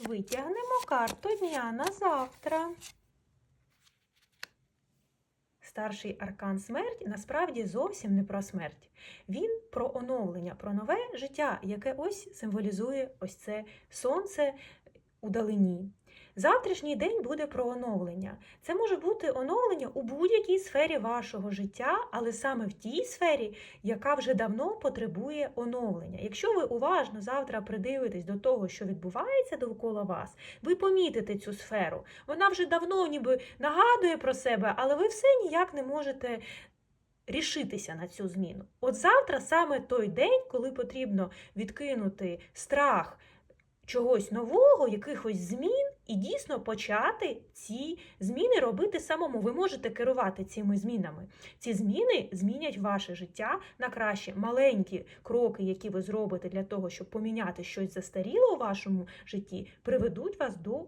Витягнемо карту дня на завтра. Старший аркан смерть насправді зовсім не про смерть. Він про оновлення, про нове життя, яке ось символізує ось це сонце у далині. Завтрашній день буде про оновлення. Це може бути оновлення у будь-якій сфері вашого життя, але саме в тій сфері, яка вже давно потребує оновлення. Якщо ви уважно завтра придивитесь до того, що відбувається довкола вас, ви помітите цю сферу. Вона вже давно ніби нагадує про себе, але ви все ніяк не можете рішитися на цю зміну. От завтра саме той день, коли потрібно відкинути страх чогось нового, якихось змін, і дійсно почати ці зміни робити самому. Ви можете керувати цими змінами. Ці зміни змінять ваше життя на краще. Маленькі кроки, які ви зробите для того, щоб поміняти щось застаріло у вашому житті, приведуть вас до